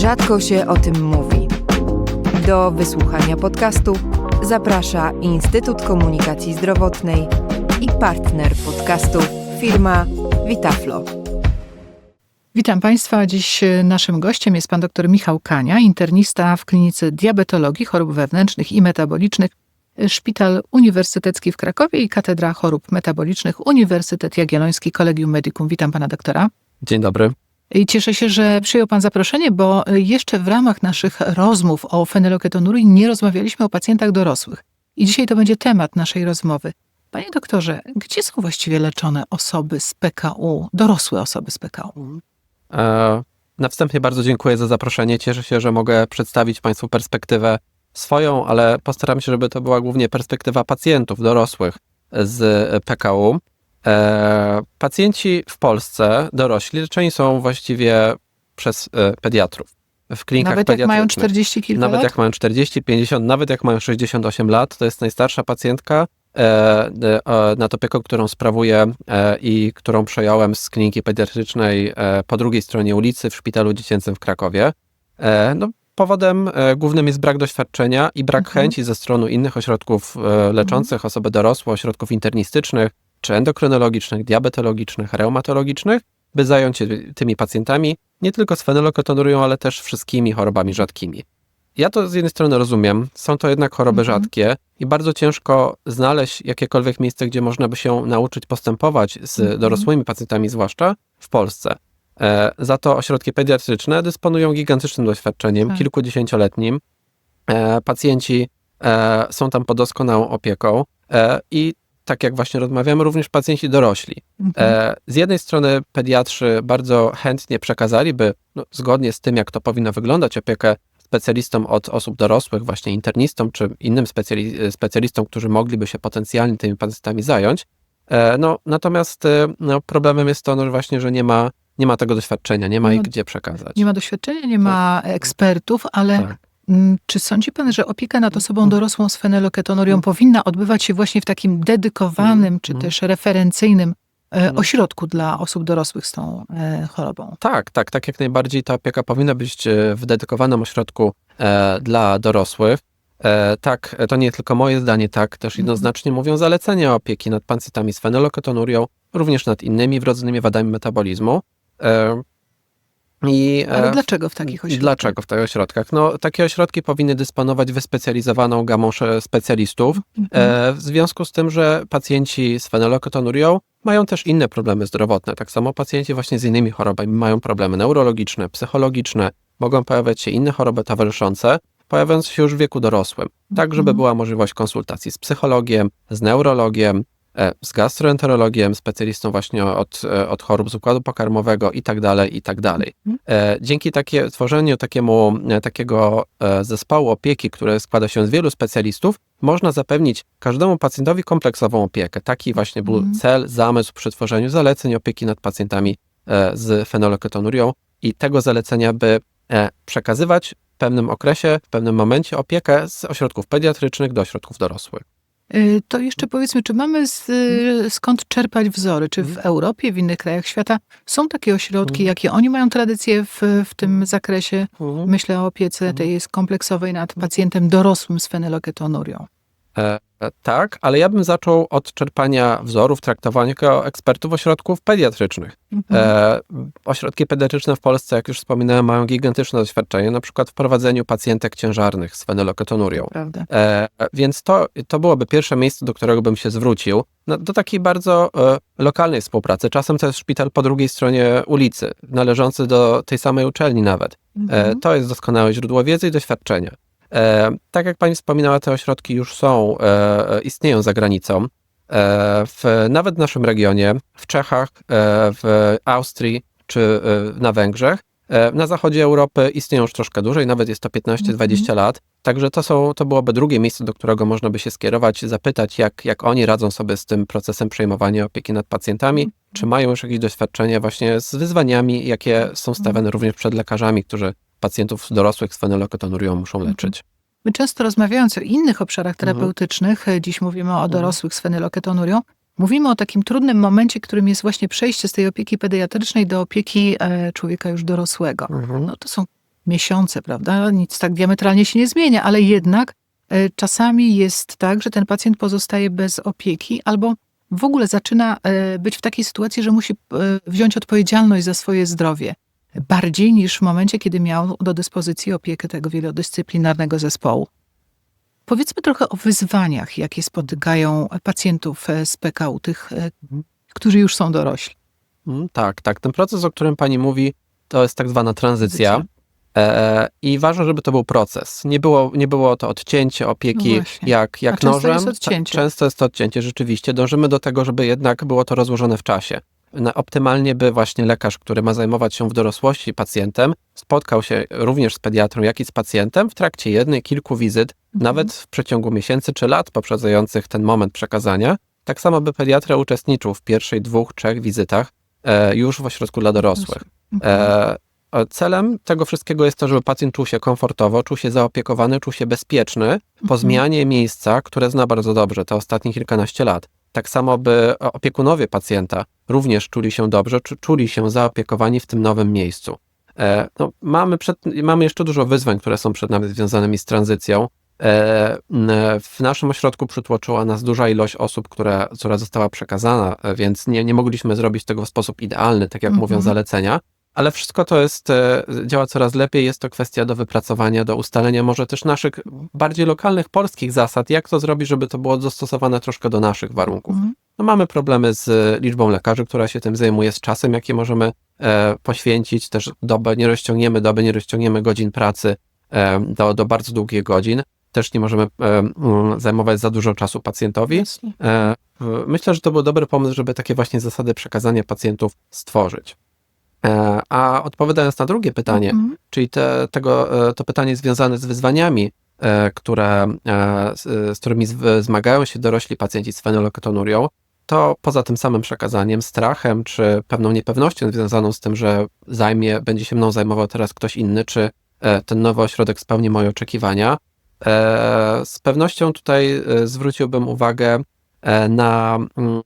Rzadko się o tym mówi. Do wysłuchania podcastu zaprasza Instytut Komunikacji Zdrowotnej i partner podcastu firma Vitaflo. Witam Państwa. Dziś naszym gościem jest pan dr Michał Kania, internista w klinice diabetologii, chorób wewnętrznych i metabolicznych, Szpital Uniwersytecki w Krakowie i Katedra Chorób Metabolicznych Uniwersytet Jagielloński Collegium Medicum. Witam pana doktora. Dzień dobry. I cieszę się, że przyjął Pan zaproszenie, bo jeszcze w ramach naszych rozmów o fenyloketonurii nie rozmawialiśmy o pacjentach dorosłych. I dzisiaj to będzie temat naszej rozmowy. Panie doktorze, gdzie są właściwie leczone osoby z PKU, dorosłe osoby z PKU? E, na wstępie bardzo dziękuję za zaproszenie. Cieszę się, że mogę przedstawić Państwu perspektywę swoją, ale postaram się, żeby to była głównie perspektywa pacjentów dorosłych z PKU. E, pacjenci w Polsce, dorośli, leczeni są właściwie przez e, pediatrów. W klinikach Nawet jak mają 40 kilka Nawet lat? jak mają 40, 50, nawet jak mają 68 lat, to jest najstarsza pacjentka e, e, nad opieką, którą sprawuję e, i którą przejąłem z kliniki pediatrycznej e, po drugiej stronie ulicy w szpitalu dziecięcym w Krakowie. No, powodem głównym jest brak doświadczenia i brak mhm. chęci ze strony innych ośrodków leczących mhm. osoby dorosłe, ośrodków internistycznych, czy endokrynologicznych, diabetologicznych, reumatologicznych, by zająć się tymi pacjentami nie tylko z ale też wszystkimi chorobami rzadkimi. Ja to z jednej strony rozumiem, są to jednak choroby mhm. rzadkie i bardzo ciężko znaleźć jakiekolwiek miejsce, gdzie można by się nauczyć postępować z mhm. dorosłymi pacjentami, zwłaszcza w Polsce. E, za to ośrodki pediatryczne dysponują gigantycznym doświadczeniem, tak. kilkudziesięcioletnim. E, pacjenci e, są tam pod doskonałą opieką e, i tak jak właśnie rozmawiamy, również pacjenci dorośli. Mhm. E, z jednej strony pediatrzy bardzo chętnie przekazaliby, no, zgodnie z tym, jak to powinno wyglądać, opiekę specjalistom od osób dorosłych, właśnie internistom czy innym specjali specjalistom, którzy mogliby się potencjalnie tymi pacjentami zająć. E, no, natomiast e, no, problemem jest to no, właśnie, że nie ma, nie ma tego doświadczenia, nie ma no, ich gdzie przekazać. Nie ma doświadczenia, nie ma tak. ekspertów, ale tak. Mm, czy sądzi pan, że opieka nad osobą mm. dorosłą z fenyloketonurią mm. powinna odbywać się właśnie w takim dedykowanym, czy też referencyjnym e, ośrodku dla osób dorosłych z tą e, chorobą? Tak, tak, tak jak najbardziej ta opieka powinna być e, w dedykowanym ośrodku dla dorosłych. Tak, to nie tylko moje zdanie, tak też mhm. jednoznacznie mówią zalecenia opieki nad pacjentami z fenyloketonurią, również nad innymi wrodzonymi wadami metabolizmu. I, Ale e, dlaczego w takich ośrodkach? Dlaczego w takich ośrodkach? No, takie ośrodki powinny dysponować wyspecjalizowaną gamą specjalistów, mhm. e, w związku z tym, że pacjenci z fenylketonurią mają też inne problemy zdrowotne. Tak samo pacjenci właśnie z innymi chorobami mają problemy neurologiczne, psychologiczne, mogą pojawiać się inne choroby towarzyszące, pojawiając się już w wieku dorosłym. Tak, żeby mhm. była możliwość konsultacji z psychologiem, z neurologiem, z gastroenterologiem, specjalistą właśnie od, e, od chorób z układu pokarmowego i tak dalej, i tak dalej. Mhm. E, dzięki takie, tworzeniu takiemu, takiego zespołu opieki, który składa się z wielu specjalistów, można zapewnić każdemu pacjentowi kompleksową opiekę. Taki właśnie był mhm. cel, zamysł przy tworzeniu zaleceń opieki nad pacjentami z fenolketonurią i tego zalecenia, by przekazywać w pewnym okresie, w pewnym momencie opiekę z ośrodków pediatrycznych do ośrodków dorosłych. Y, to jeszcze powiedzmy, czy mamy z, y, skąd czerpać wzory? Czy w mhm. Europie, w innych krajach świata są takie ośrodki, mhm. jakie oni mają tradycje w, w tym mhm. zakresie? Myślę o opiece tej kompleksowej nad pacjentem dorosłym z fenyloketonurią. E, tak, ale ja bym zaczął od czerpania wzorów, traktowania jako ekspertów ośrodków pediatrycznych. Mhm. E, ośrodki pediatryczne w Polsce, jak już wspominałem, mają gigantyczne doświadczenie, na przykład w prowadzeniu pacjentek ciężarnych z fenyloketonurią. E, więc to, to byłoby pierwsze miejsce, do którego bym się zwrócił, no, do takiej bardzo e, lokalnej współpracy. Czasem to jest szpital po drugiej stronie ulicy, należący do tej samej uczelni nawet. E, mhm. to jest doskonałe źródło wiedzy i doświadczenia. E, tak jak pani wspominała, te ośrodki już są, e, e, istnieją za granicą. W, nawet w naszym regionie, w Czechach, w Austrii czy na Węgrzech. Na zachodzie Europy istnieją już troszkę dłużej, nawet jest to 15-20 mm -hmm. lat. Także to, są, to byłoby drugie miejsce, do którego można by się skierować, zapytać, jak, jak oni radzą sobie z tym procesem przejmowania opieki nad pacjentami, mm -hmm. czy mają już jakieś doświadczenie właśnie z wyzwaniami, jakie są stawiane mm -hmm. również przed lekarzami, którzy pacjentów dorosłych z fenylketonurią muszą mhm. leczyć. My często rozmawiając o innych obszarach mhm. terapeutycznych, mhm. dziś mówimy o mhm. dorosłych z fenyloketonurią, mówimy o takim trudnym momencie, którym jest właśnie przejście z tej opieki pediatrycznej do opieki e, człowieka już dorosłego. Mhm. No to są miesiące, prawda? Nic tak diametralnie się nie zmienia, ale jednak e, czasami jest tak, że ten pacjent pozostaje bez opieki albo w ogóle zaczyna być w takiej sytuacji, że musi wziąć odpowiedzialność za swoje zdrowie. Bardziej niż w momencie, kiedy miał do dyspozycji opiekę tego wielodyscyplinarnego zespołu. Powiedzmy trochę o wyzwaniach, jakie spotykają pacjentów z PKU, tych, e, którzy już są dorośli. Mm, Tak, tak. Ten proces, o którym pani mówi, to jest tak zwana tranzycja. E, I ważne, żeby to był proces. Nie było, nie było to odcięcie opieki No jak, jak A często nożem. jest odcięcie. Ta- Często jest to odcięcie, rzeczywiście. Dążymy do tego, żeby jednak było to rozłożone w czasie. Optymalnie by właśnie lekarz, który ma zajmować się w dorosłości pacjentem, spotkał się również z pediatrą, jak i z pacjentem w trakcie jednej, kilku wizyt, Mhm. nawet w przeciągu miesięcy czy lat poprzedzających ten moment przekazania. Tak samo by pediatra uczestniczył w pierwszej, dwóch, trzech wizytach e, już w ośrodku dla dorosłych. E, celem tego wszystkiego jest to, żeby pacjent czuł się komfortowo, czuł się zaopiekowany, czuł się bezpieczny po Mhm. zmianie miejsca, które zna bardzo dobrze te ostatnie kilkanaście lat. Tak samo by opiekunowie pacjenta również czuli się dobrze, czu- czuli się zaopiekowani w tym nowym miejscu. E, no, mamy, przed, mamy jeszcze dużo wyzwań, które są przed nami związanymi z tranzycją. E, w naszym ośrodku przytłoczyła nas duża ilość osób, które, która została przekazana, e, więc nie, nie mogliśmy zrobić tego w sposób idealny, tak jak Mhm. mówią zalecenia. Ale wszystko to jest, e, działa coraz lepiej, jest to kwestia do wypracowania, do ustalenia może też naszych bardziej lokalnych polskich zasad, jak to zrobić, żeby to było dostosowane troszkę do naszych warunków. Mhm. No mamy problemy z liczbą lekarzy, która się tym zajmuje, z czasem, jaki możemy e, poświęcić, też dobę, nie rozciągniemy doby, nie rozciągniemy godzin pracy e, do, do bardzo długich godzin. Też nie możemy e, mm, zajmować za dużo czasu pacjentowi. E, Myślę, że to był dobry pomysł, żeby takie właśnie zasady przekazania pacjentów stworzyć. E, A odpowiadając na drugie pytanie, Mhm. czyli te, tego, e, to pytanie związane z wyzwaniami, e, które, z, z którymi zmagają się dorośli pacjenci z fenylketonurią, to poza tym samym przekazaniem, strachem czy pewną niepewnością związaną z tym, że zajmie, będzie się mną zajmował teraz ktoś inny, czy ten nowy ośrodek spełni moje oczekiwania, z pewnością tutaj zwróciłbym uwagę na, mm,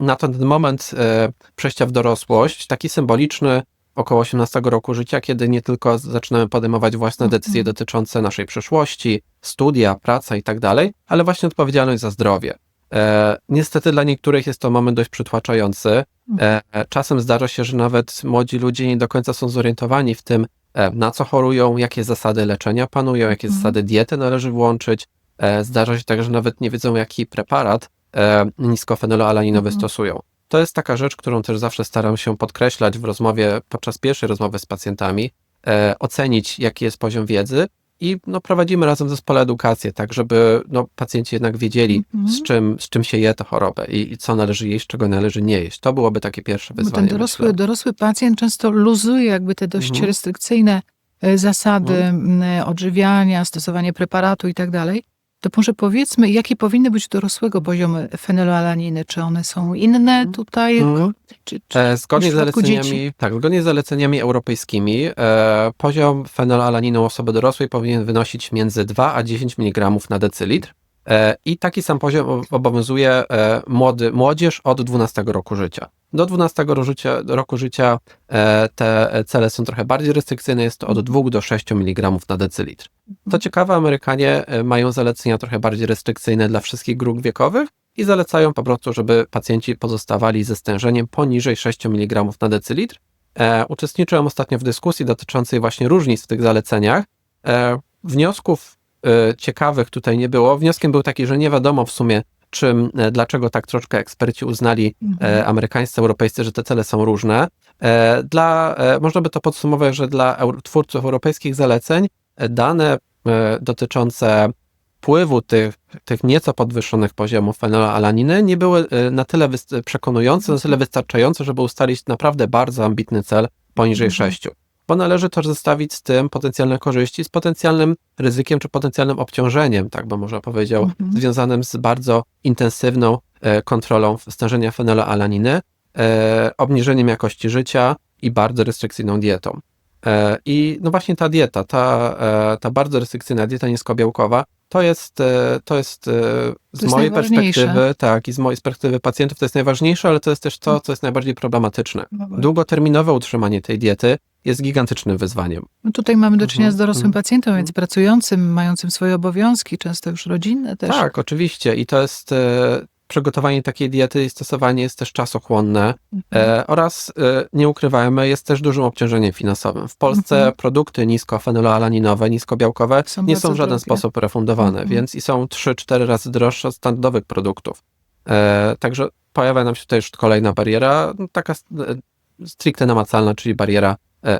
na ten moment e, przejścia w dorosłość, taki symboliczny, około 18 roku życia, kiedy nie tylko zaczynamy podejmować własne Mhm. decyzje dotyczące naszej przyszłości, studia, praca i tak dalej, ale właśnie odpowiedzialność za zdrowie. E, niestety dla niektórych jest to moment dość przytłaczający. E, czasem zdarza się, że nawet młodzi ludzie nie do końca są zorientowani w tym, e, na co chorują, jakie zasady leczenia panują, jakie Mhm. zasady diety należy włączyć. E, zdarza się tak, że nawet nie wiedzą, jaki preparat e, niskofenyloalaninowy Mhm. stosują. To jest taka rzecz, którą też zawsze staram się podkreślać w rozmowie, podczas pierwszej rozmowy z pacjentami, e, ocenić, jaki jest poziom wiedzy i no, prowadzimy razem w zespole edukację, tak żeby no, pacjenci jednak wiedzieli, Mhm. z, czym, z czym się je tę chorobę i, i co należy jeść, czego należy nie jeść. To byłoby takie pierwsze Bo wyzwanie. ten dorosły, myślę. dorosły pacjent często luzuje jakby te dość Mhm. restrykcyjne e, zasady m, odżywiania, stosowanie preparatu i tak dalej. To może powiedzmy, jakie powinny być u dorosłego poziomy fenylalaniny? Czy one są inne tutaj? Mhm. Czy, czy, E, zgodnie z zaleceniami, dzieci? tak, zgodnie z zaleceniami europejskimi e, poziom fenolalaniną u osoby dorosłej powinien wynosić między 2 a 10 mg na decylitr. E, I taki sam poziom obowiązuje e, młody, młodzież od 12 roku życia. Do 12 roku życia, roku życia e, te cele są trochę bardziej restrykcyjne, jest to od 2 do 6 mg na decylitr. To ciekawe, Amerykanie mają zalecenia trochę bardziej restrykcyjne dla wszystkich grup wiekowych i zalecają po prostu, żeby pacjenci pozostawali ze stężeniem poniżej 6 mg na decylitr. Uczestniczyłem ostatnio w dyskusji dotyczącej właśnie różnic w tych zaleceniach. Wniosków ciekawych tutaj nie było. Wnioskiem był taki, że nie wiadomo w sumie, czym, e, dlaczego tak troszkę eksperci uznali Mhm. e, amerykańscy, europejscy, że te cele są różne. E, Dla, można by to podsumować, że dla twórców europejskich zaleceń dane dotyczące wpływu tych, tych nieco podwyższonych poziomów fenolalaniny nie były na tyle przekonujące, na tyle wystarczające, żeby ustalić naprawdę bardzo ambitny cel poniżej Mhm. 6. Bo należy też zestawić z tym potencjalne korzyści z potencjalnym ryzykiem czy potencjalnym obciążeniem, tak bym może powiedział, Mhm. związanym z bardzo intensywną e, kontrolą stężenia fenolalaniny, e, obniżeniem jakości życia i bardzo restrykcyjną dietą. E, I no właśnie ta dieta, ta, ta bardzo restrykcyjna dieta niskobiałkowa, to jest, to jest z jest mojej perspektywy, tak, i z mojej perspektywy pacjentów to jest najważniejsze, ale to jest też to, co jest najbardziej problematyczne. No. Długoterminowe utrzymanie tej diety jest gigantycznym wyzwaniem. No tutaj mamy do czynienia Mhm, z dorosłym mhm, pacjentem, więc mhm. pracującym, mającym swoje obowiązki, często już rodzinne też. Tak, oczywiście. I to jest e, przygotowanie takiej diety i stosowanie jest też czasochłonne Mhm. e, oraz, e, nie ukrywajmy, jest też dużym obciążeniem finansowym. W Polsce Mhm. produkty niskofenyloalaninowe, niskobiałkowe Są nie są w żaden drogie. sposób refundowane, Mhm. więc i są 3-4 razy droższe od standardowych produktów. E, także pojawia nam się tutaj już kolejna bariera, no, taka e, stricte namacalna, czyli bariera e,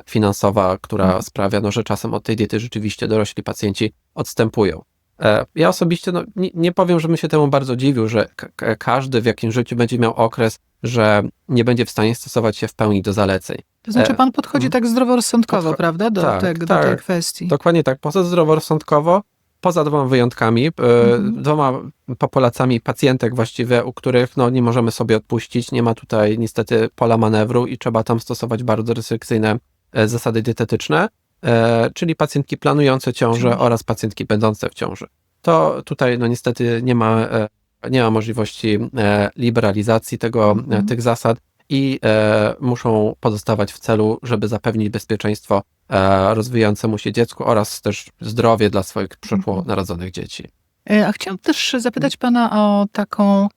finansowa, która Mhm. sprawia, no, że czasem od tej diety rzeczywiście dorośli pacjenci odstępują. E, Ja osobiście no, nie, nie powiem, żebym się temu bardzo dziwił, że każdy w jakimś życiu będzie miał okres, że nie będzie w stanie stosować się w pełni do zaleceń. To znaczy E, pan podchodzi tak zdroworozsądkowo, Podcho- prawda, do, tak, tego, do tak. tej kwestii. Dokładnie tak. Poza zdroworozsądkowo, poza dwoma wyjątkami, e, Mhm. dwoma populacjami pacjentek właściwie, u których no, nie możemy sobie odpuścić, nie ma tutaj niestety pola manewru i trzeba tam stosować bardzo restrykcyjne e, zasady dietetyczne, e, czyli pacjentki planujące ciążę oraz pacjentki będące w ciąży. To tutaj no niestety nie ma, e, nie ma możliwości e, liberalizacji tego, Mhm. e, tych zasad i e, muszą pozostawać w celu, żeby zapewnić bezpieczeństwo e, rozwijającemu się dziecku oraz też zdrowie dla swoich przyszło Mhm. narodzonych dzieci. E, A chciałam też zapytać pana o taką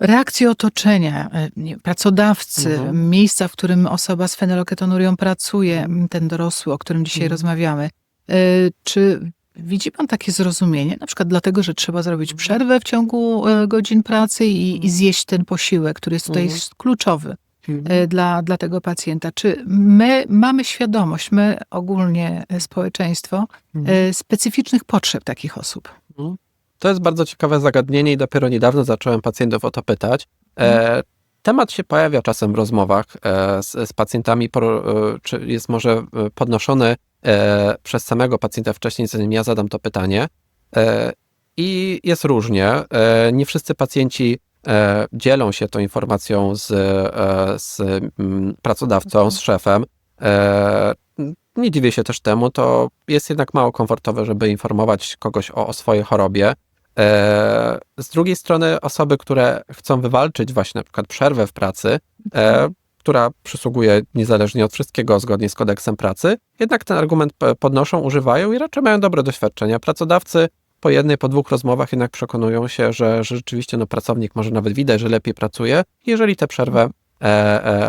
reakcję otoczenia, e, pracodawcy, Mhm. miejsca, w którym osoba z fenyloketonurią pracuje, ten dorosły, o którym dzisiaj Mhm. rozmawiamy. E, Czy widzi pan takie zrozumienie, na przykład dlatego, że trzeba zrobić Mhm. przerwę w ciągu e, godzin pracy i, i zjeść ten posiłek, który jest tutaj Mhm. kluczowy e, dla, dla tego pacjenta? Czy my mamy świadomość, my ogólnie społeczeństwo, Mhm. specyficznych potrzeb takich osób? To jest bardzo ciekawe zagadnienie i dopiero niedawno zacząłem pacjentów o to pytać. E, temat się pojawia czasem w rozmowach e, z, z pacjentami, por, e, czy jest może podnoszony przez samego pacjenta wcześniej, zanim ja zadam to pytanie. I jest różnie. Nie wszyscy pacjenci dzielą się tą informacją z, z mm, pracodawcą, z szefem. Nie dziwię się też temu, to jest jednak mało komfortowe, żeby informować kogoś o, o swojej chorobie. E, z drugiej strony osoby, które chcą wywalczyć właśnie na przykład przerwę w pracy, e, która przysługuje niezależnie od wszystkiego zgodnie z kodeksem pracy, jednak ten argument podnoszą, używają i raczej mają dobre doświadczenia. Pracodawcy po jednej, po dwóch rozmowach jednak przekonują się, że, że rzeczywiście no, pracownik może nawet widać, że lepiej pracuje, jeżeli tę przerwę e,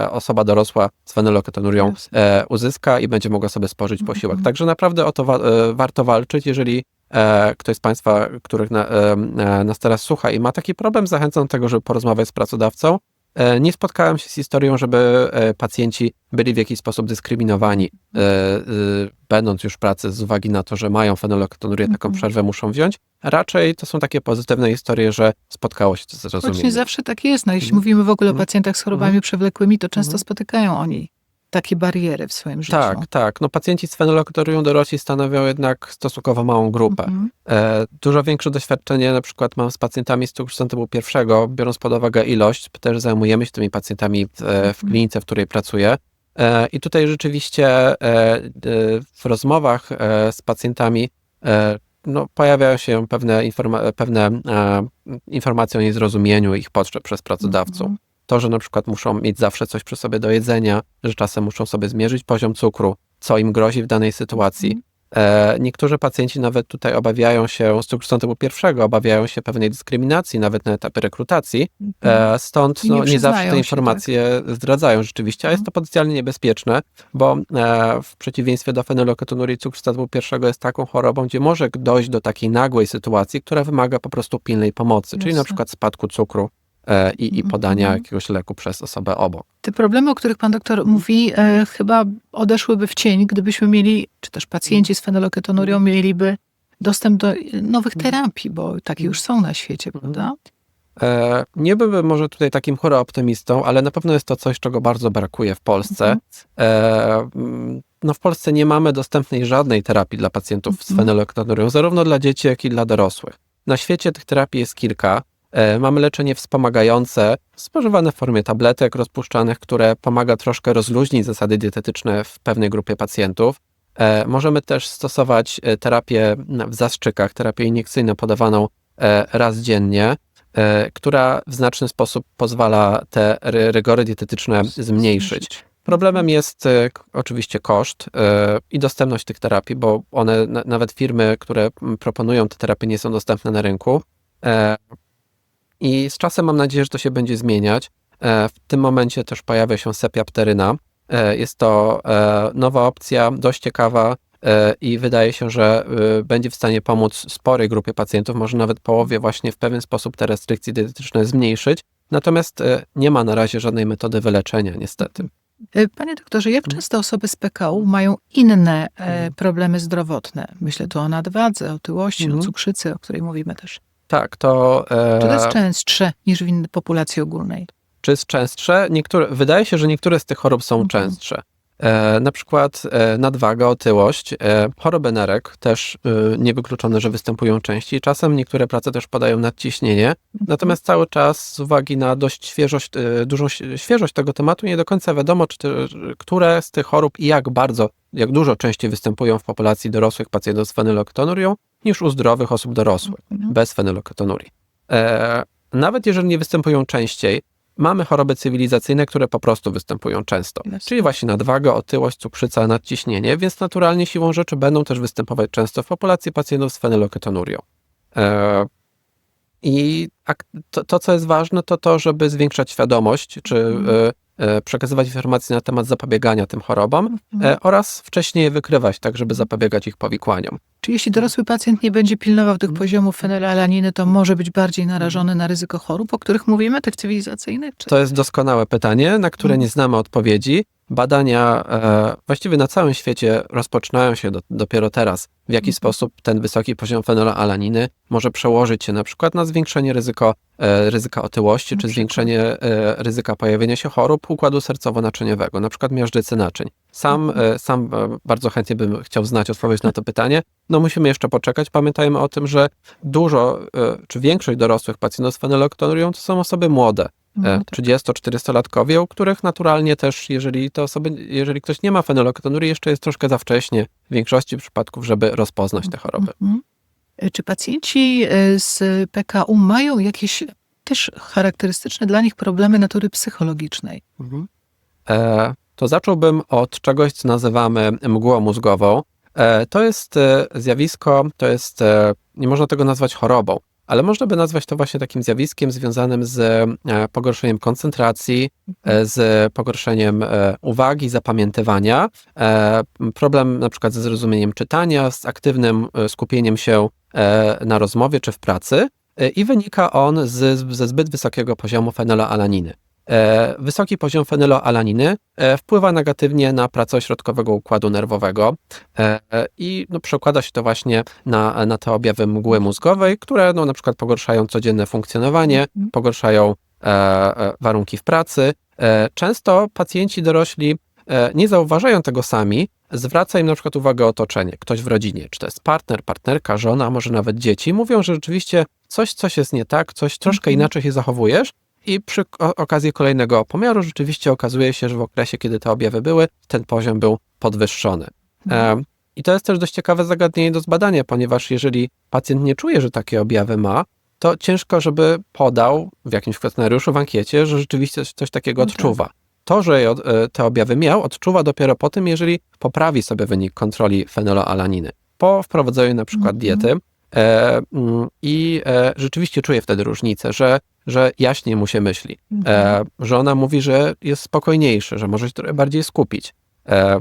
e, osoba dorosła z fenyloketonurią e, uzyska i będzie mogła sobie spożyć Mhm. posiłek. Także naprawdę o to wa- e, warto walczyć, jeżeli ktoś z Państwa, których na, e, e, nas teraz słucha i ma taki problem, zachęcam do tego, żeby porozmawiać z pracodawcą. E, Nie spotkałem się z historią, żeby e, pacjenci byli w jakiś sposób dyskryminowani, e, e, będąc już w pracy z uwagi na to, że mają fenylketonurię, taką Mhm. przerwę muszą wziąć. Raczej to są takie pozytywne historie, że spotkało się to z Choć nie zrozumieniem. zawsze tak jest. No, jeśli Mhm. mówimy w ogóle o Mhm. pacjentach z chorobami przewlekłymi, to często spotykają oni takie bariery w swoim życiu. Tak, tak. No, pacjenci z fenylketonurią dorośli stanowią jednak stosunkowo małą grupę. Mhm. E, dużo większe doświadczenie na przykład mam z pacjentami z cukrzycą typu pierwszego, biorąc pod uwagę ilość, też zajmujemy się tymi pacjentami w, e, w klinice, w której pracuję. E, I tutaj rzeczywiście e, w rozmowach e, z pacjentami e, no, pojawiają się pewne, informa- pewne informacje o niezrozumieniu ich potrzeb przez pracodawców. Mhm. To, że na przykład muszą mieć zawsze coś przy sobie do jedzenia, że czasem muszą sobie zmierzyć poziom cukru, co im grozi w danej sytuacji. Mhm. E, niektórzy pacjenci nawet tutaj obawiają się, z cukrzycą typu pierwszego, obawiają się pewnej dyskryminacji, nawet na etapie rekrutacji. Mhm. E, stąd nie no, nie zawsze te się, informacje zdradzają rzeczywiście, a jest to potencjalnie niebezpieczne, bo e, w przeciwieństwie do fenylketonurii cukrzyca typu pierwszego jest taką chorobą, gdzie może dojść do takiej nagłej sytuacji, która wymaga po prostu pilnej pomocy, czyli na przykład spadku cukru i, i Mhm. podania jakiegoś leku przez osobę obok. Te problemy, o których pan doktor mówi, e, chyba odeszłyby w cień, gdybyśmy mieli, czy też pacjenci z fenyloketonurią mieliby dostęp do nowych terapii, bo takie już są na świecie, prawda? E, nie byłbym może tutaj takim optymistą, ale na pewno jest to coś, czego bardzo brakuje w Polsce. Mhm. E, mm, no w Polsce nie mamy dostępnej żadnej terapii dla pacjentów z Mhm. fenylketonurią, zarówno dla dzieci, jak i dla dorosłych. Na świecie tych terapii jest kilka. E, mamy leczenie wspomagające, spożywane w formie tabletek rozpuszczanych, które pomaga troszkę rozluźnić zasady dietetyczne w pewnej grupie pacjentów. E, możemy też stosować e, terapię w zastrzykach, terapię iniekcyjną podawaną raz dziennie, która w znaczny sposób pozwala te ry- rygory dietetyczne zmniejszyć. Problemem jest oczywiście koszt i dostępność tych terapii, bo one, na, nawet firmy, które proponują te terapie, nie są dostępne na rynku. I z czasem mam nadzieję, że to się będzie zmieniać. E, w tym momencie też pojawia się sepiapteryna. E, jest to e, nowa opcja, dość ciekawa i wydaje się, że będzie w stanie pomóc sporej grupie pacjentów, może nawet połowie właśnie w pewien sposób te restrykcje dietetyczne zmniejszyć. Natomiast nie ma na razie żadnej metody wyleczenia, niestety. Panie doktorze, jak Mhm. często osoby z PKU mają inne e, problemy zdrowotne? Myślę tu o nadwadze, o tyłości, Mhm. o cukrzycy, o której mówimy też. Tak, to. E, Czy to jest częstsze niż w innej populacji ogólnej? czy jest częstsze? Niektóre, wydaje się, że niektóre z tych chorób są Mhm. częstsze. E, na przykład e, nadwaga, otyłość, e, choroby nerek też e, niewykluczone, że występują częściej. Czasem niektóre prace też padają nadciśnienie. Natomiast cały czas z uwagi na dość świeżość, e, dużą świeżość tego tematu nie do końca wiadomo, czy które z tych chorób i jak bardzo, jak dużo częściej występują w populacji dorosłych pacjentów z fenyloktonurią niż u zdrowych osób dorosłych Mhm. bez fenyloketonurii. E, nawet jeżeli nie występują częściej, mamy choroby cywilizacyjne, które po prostu występują często. Czyli właśnie nadwaga, otyłość, cukrzyca, nadciśnienie, więc naturalnie siłą rzeczy będą też występować często w populacji pacjentów z fenylketonurią. E, I to, to, co jest ważne, to to, żeby zwiększać świadomość, czy Mhm. e, e, przekazywać informacje na temat zapobiegania tym chorobom Mhm. e, oraz wcześniej je wykrywać, tak żeby zapobiegać ich powikłaniom. Czy jeśli dorosły pacjent nie będzie pilnował tych poziomów fenylalaniny, to może być bardziej narażony na ryzyko chorób, o których mówimy, tych cywilizacyjnych? Czy... To jest doskonałe pytanie, na które nie znamy odpowiedzi. Badania e, właściwie na całym świecie rozpoczynają się do, dopiero teraz. W jaki Mhm. sposób ten wysoki poziom fenolalaniny może przełożyć się na przykład na zwiększenie ryzyko, e, ryzyka otyłości, czy zwiększenie e, ryzyka pojawienia się chorób układu sercowo-naczyniowego, na przykład miażdżycy naczyń. Sam, Mhm. e, sam e, bardzo chętnie bym chciał znać odpowiedź na to pytanie. No musimy jeszcze poczekać. Pamiętajmy o tym, że dużo, e, czy większość dorosłych pacjentów z fenyloktonurią to są osoby młode. No, E, tak. 30-40-latkowie, u których naturalnie też, jeżeli te osoby, jeżeli ktoś nie ma fenyloketonurii, jeszcze jest troszkę za wcześnie w większości przypadków, żeby rozpoznać te choroby. Mhm. Czy pacjenci z PKU mają jakieś też charakterystyczne dla nich problemy natury psychologicznej? E, to zacząłbym od czegoś, co nazywamy mgłą mózgową. E, to jest e, zjawisko, to jest, e, nie można tego nazwać chorobą, ale można by nazwać to właśnie takim zjawiskiem związanym z pogorszeniem koncentracji, z pogorszeniem uwagi, zapamiętywania, problem na przykład ze zrozumieniem czytania, z aktywnym skupieniem się na rozmowie czy w pracy i wynika on z, ze zbyt wysokiego poziomu fenolalaniny. E, Wysoki poziom fenyloalaniny e, wpływa negatywnie na pracę ośrodkowego układu nerwowego e, i no, przekłada się to właśnie na, na te objawy mgły mózgowej, które no, na przykład pogorszają codzienne funkcjonowanie, Mhm. pogorszają warunki w pracy. Często pacjenci dorośli nie zauważają tego sami, zwraca im na przykład uwagę otoczenie, ktoś w rodzinie, czy to jest partner, partnerka, żona, może nawet dzieci, mówią, że rzeczywiście coś, coś jest nie tak, coś troszkę Mhm. inaczej się zachowujesz i przy okazji kolejnego pomiaru rzeczywiście okazuje się, że w okresie, kiedy te objawy były, ten poziom był podwyższony. Mhm. I to jest też dość ciekawe zagadnienie do zbadania, ponieważ jeżeli pacjent nie czuje, że takie objawy ma, to ciężko, żeby podał w jakimś kwestionariuszu, w ankiecie, że rzeczywiście coś takiego odczuwa. To, że e, te objawy miał, odczuwa dopiero po tym, jeżeli poprawi sobie wynik kontroli fenoloalaniny. Po wprowadzeniu na przykład Mhm. diety mm, i e, rzeczywiście czuje wtedy różnicę, że, że jaśniej mu się myśli, Mhm. e, że ona mówi, że jest spokojniejszy, że może się trochę bardziej skupić. E,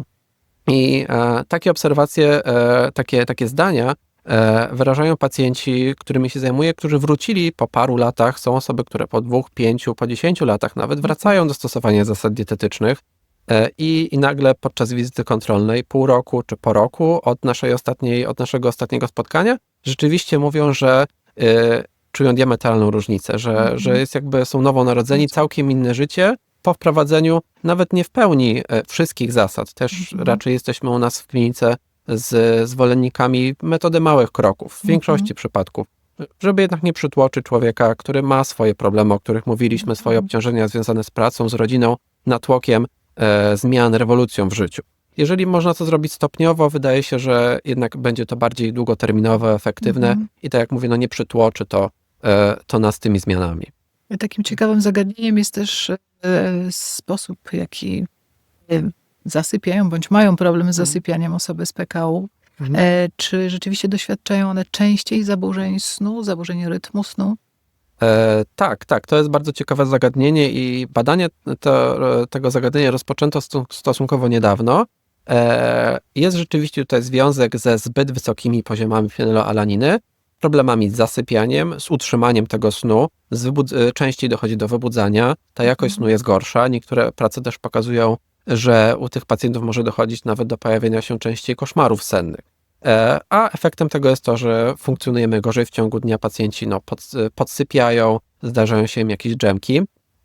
I e, takie obserwacje, e, takie, takie zdania e, wyrażają pacjenci, którymi się zajmuję, którzy wrócili po paru latach. Są osoby, które po dwóch, pięciu, po dziesięciu latach nawet wracają do stosowania zasad dietetycznych. E, I, I nagle podczas wizyty kontrolnej, pół roku czy po roku od, naszej ostatniej, od naszego ostatniego spotkania, rzeczywiście mówią, że e, czują diametralną różnicę, że, Mhm. że jest jakby są nowonarodzeni, całkiem inne życie po wprowadzeniu nawet nie w pełni e, wszystkich zasad. Też Mhm. raczej jesteśmy u nas w klinice z zwolennikami metody małych kroków w Mhm. większości przypadków. Żeby jednak nie przytłoczyć człowieka, który ma swoje problemy, o których mówiliśmy, swoje Mhm. obciążenia związane z pracą, z rodziną, natłokiem e, zmian, rewolucją w życiu. Jeżeli można to zrobić stopniowo, wydaje się, że jednak będzie to bardziej długoterminowe, efektywne Mhm. i tak jak mówię, no nie przytłoczy to, e, to nas tymi zmianami. Takim ciekawym zagadnieniem jest też e, sposób, jaki zasypiają bądź mają problem z zasypianiem osoby z PKU, Mhm. czy rzeczywiście doświadczają one częściej zaburzeń snu, zaburzeń rytmu snu? E, tak, tak, to jest bardzo ciekawe zagadnienie i badanie to, tego zagadnienia rozpoczęto stosunkowo niedawno. E, jest rzeczywiście tutaj związek ze zbyt wysokimi poziomami fenyloalaniny, problemami z zasypianiem, z utrzymaniem tego snu, z e, częściej dochodzi do wybudzania, ta jakość snu jest gorsza. Niektóre prace też pokazują, że u tych pacjentów może dochodzić nawet do pojawienia się częściej koszmarów sennych. E, A efektem tego jest to, że funkcjonujemy gorzej w ciągu dnia. Pacjenci no, pod, podsypiają, zdarzają się im jakieś dżemki.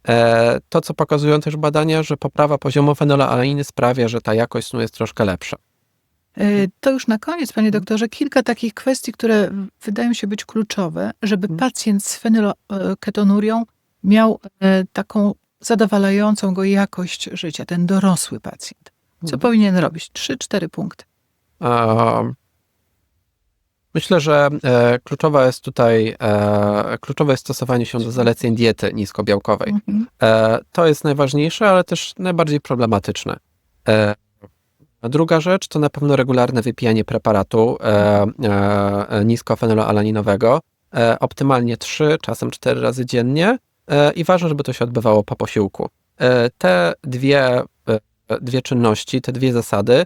E, To, co pokazują też badania, że poprawa poziomu fenolaliny sprawia, że ta jakość snu jest troszkę lepsza. E, To już na koniec, panie doktorze, kilka takich kwestii, które wydają się być kluczowe, żeby Mhm. pacjent z fenyloketonurią miał taką zadowalającą go jakość życia, ten dorosły pacjent. Co Mhm. powinien robić? Trzy, cztery punkty. Um, Myślę, że e, kluczowa jest tutaj, e, kluczowe jest stosowanie się do zaleceń diety niskobiałkowej. Mhm. E, to jest najważniejsze, ale też najbardziej problematyczne. Druga rzecz to na pewno regularne wypijanie preparatu e, e, niskofenyloalaninowego, e, optymalnie 3, czasem 4 razy dziennie e, i ważne, żeby to się odbywało po posiłku. E, te dwie, dwie czynności, te dwie zasady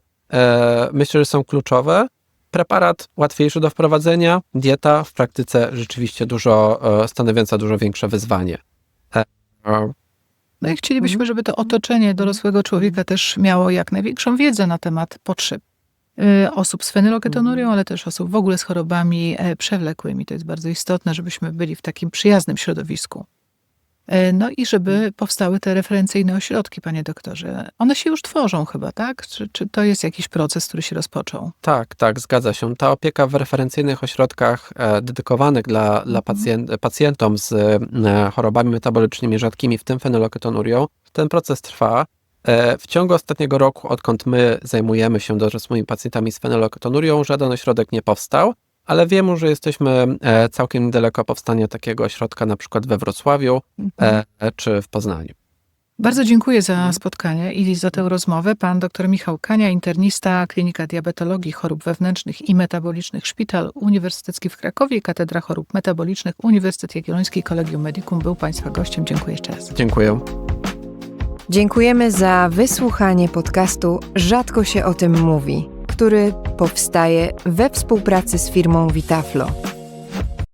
myślę, że są kluczowe. Preparat łatwiejszy do wprowadzenia, dieta w praktyce rzeczywiście dużo, e, stanowiąca dużo większe wyzwanie. E, e, No i chcielibyśmy, żeby to otoczenie dorosłego człowieka też miało jak największą wiedzę na temat potrzeb osób z fenyloketonurią, ale też osób w ogóle z chorobami przewlekłymi. To jest bardzo istotne, żebyśmy byli w takim przyjaznym środowisku. E, No i żeby powstały te referencyjne ośrodki, panie doktorze. One się już tworzą chyba, tak? Czy, czy to jest jakiś proces, który się rozpoczął? Tak, tak, zgadza się. Ta opieka w referencyjnych ośrodkach e, dedykowanych dla, dla pacjent, pacjentom z e, chorobami metabolicznymi rzadkimi, w tym fenyloketonurią, ten proces trwa. W ciągu ostatniego roku, odkąd my zajmujemy się dorosłymi pacjentami z fenyloketonurią, żaden ośrodek nie powstał, ale wiemy, że jesteśmy e, całkiem niedaleko powstania takiego ośrodka, na przykład we Wrocławiu e, czy w Poznaniu. Bardzo dziękuję za spotkanie i za tę rozmowę. Pan dr Michał Kania, internista Klinika Diabetologii Chorób Wewnętrznych i Metabolicznych Szpital Uniwersytecki w Krakowie, Katedra Chorób Metabolicznych Uniwersytet Jagielloński Kolegium Medicum był Państwa gościem. Dziękuję jeszcze raz. Dziękuję. Dziękujemy za wysłuchanie podcastu Rzadko się o tym mówi, który powstaje we współpracy z firmą Vitaflo.